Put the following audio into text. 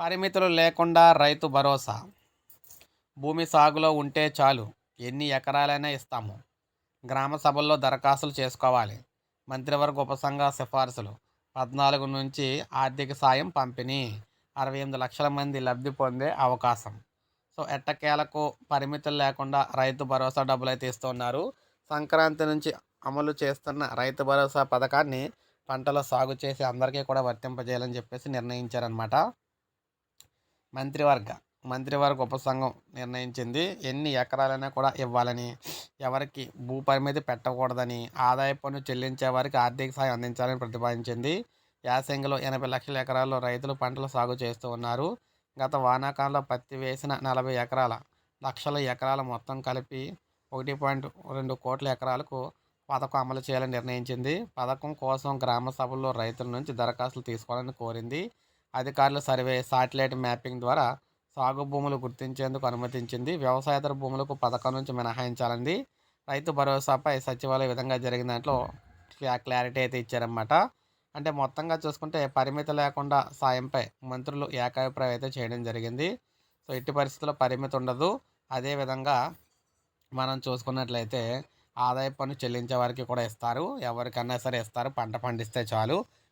పరిమితులు లేకుండా రైతు భరోసా. భూమి సాగులో ఉంటే చాలు ఎన్ని ఎకరాలైనా ఇస్తాము. గ్రామ సభల్లో దరఖాస్తులు చేసుకోవాలి. మంత్రివర్గ ఉపసంఘ సిఫార్సులు. పద్నాలుగు నుంచి ఆర్థిక సాయం పంపిణీ. అరవై ఎనిమిది లక్షల మంది లబ్ధి పొందే అవకాశం. సో ఎట్టకేలకు పరిమితులు లేకుండా రైతు భరోసా డబ్బులు అయితే ఇస్తున్నారు. సంక్రాంతి నుంచి అమలు చేస్తున్న రైతు భరోసా పథకాన్ని పంటల సాగు చేసి అందరికీ కూడా వర్తింపజేయాలని చెప్పేసి నిర్ణయించారనమాట మంత్రివర్గ మంత్రివర్గ ఉపసంఘం నిర్ణయించింది. ఎన్ని ఎకరాలైనా కూడా ఇవ్వాలని ఎవరికి భూ పరిమితి పెట్టకూడదని ఆదాయ పన్ను చెల్లించే వారికి ఆర్థిక సాయం అందించాలని ప్రతిపాదించింది. యాసంగిలో ఎనభై లక్షల ఎకరాల్లో రైతులు పంటలు సాగు చేస్తూ ఉన్నారు. గత వానాకాలంలో పత్తి వేసిన నలభై ఎకరాల లక్షల ఎకరాల మొత్తం కలిపి ఒకటి పాయింట్ రెండు కోట్ల ఎకరాలకు పథకం అమలు చేయాలని నిర్ణయించింది. పథకం కోసం గ్రామ సభల్లో రైతుల నుంచి దరఖాస్తులు తీసుకోవాలని కోరింది. అధికారుల సర్వే శాటిలైట్ మ్యాపింగ్ ద్వారా సాగు భూములు గుర్తించేందుకు అనుమతించింది. వ్యవసాయేతర భూములకు పథకం నుంచి మినహాయించాలంది. రైతు భరోసాపై సచివాలయ విధంగా జరిగిన దాంట్లో క్లారిటీ అయితే ఇచ్చారన్నమాట. అంటే మొత్తంగా చూసుకుంటే పరిమితి లేకుండా సాయంపై మంత్రులు ఏకాభిప్రాయం అయితే చేయడం జరిగింది. సో ఎట్టి పరిస్థితుల్లో పరిమితి ఉండదు. అదేవిధంగా మనం చూసుకున్నట్లయితే ఆదాయ పన్ను చెల్లించే వారికి కూడా ఇస్తారు. ఎవరికన్నా సరే ఇస్తారు. పంట పండిస్తే చాలు.